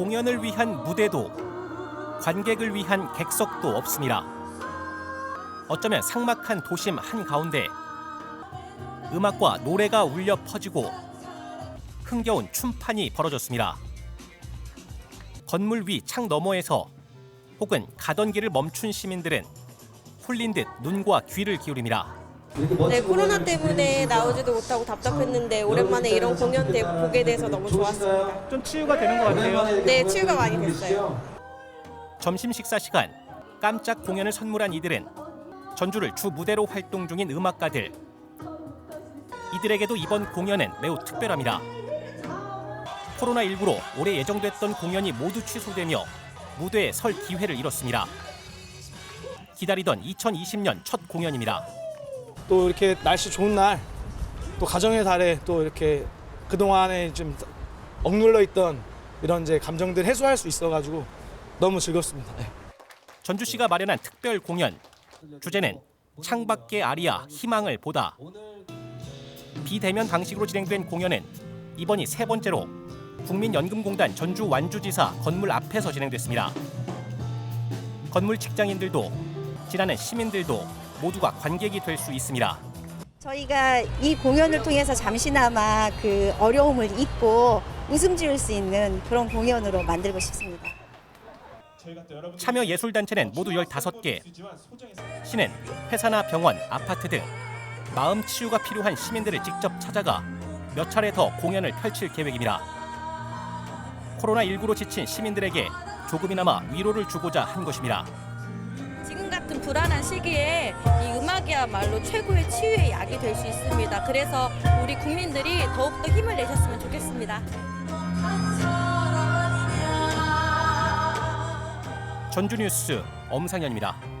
공연을 위한 무대도 관객을 위한 객석도 없습니다. 어쩌면 삭막한 도심 한가운데 음악과 노래가 울려 퍼지고 흥겨운 춤판이 벌어졌습니다. 건물 위 창 너머에서 혹은 가던 길을 멈춘 시민들은 홀린 듯 눈과 귀를 기울입니다. 네, 코로나 때문에 나오지도 못하고 답답했는데 오랜만에 이런 공연 대- 보게 돼서 너무 좋았습니다. 좀 치유가 되는 것 같아요. 네, 치유가 많이 됐어요. 점심 식사 시간 깜짝 공연을 선물한 이들은 전주를 주 무대로 활동 중인 음악가들. 이들에게도 이번 공연은 매우 특별합니다. 코로나19로 올해 예정됐던 공연이 모두 취소되며 무대에 설 기회를 잃었습니다. 기다리던 2020년 첫 공연입니다. 또 이렇게 날씨 좋은 날, 또 가정의 달에 또 이렇게 그 동안에 좀 억눌러 있던 이런 이제 감정들 해소할 수 있어가지고 너무 즐겁습니다. 네. 전주시가 마련한 특별 공연 주제는 창밖의 아리아 희망을 보다 비대면 방식으로 진행된 공연은 이번이 세 번째로 국민연금공단 전주 완주지사 건물 앞에서 진행됐습니다. 건물 직장인들도 지나는 시민들도 모두가 관객이 될 수 있습니다. 저희가 이 공연을 통해서 잠시나마 그 어려움을 잊고 웃음 지을 수 있는 그런 공연으로 만들고 싶습니다. 참여 예술단체는 모두 15개. 시는 회사나 병원, 아파트 등 마음 치유가 필요한 시민들을 직접 찾아가 몇 차례 더 공연을 펼칠 계획입니다. 코로나19로 지친 시민들에게 조금이나마 위로를 주고자 한 것입니다. 같은 불안한 시기에 이 음악이야말로 최고의 치유의 약이 될 수 있습니다. 그래서 우리 국민들이 더욱더 힘을 내셨으면 좋겠습니다. 전주 뉴스 엄상현입니다.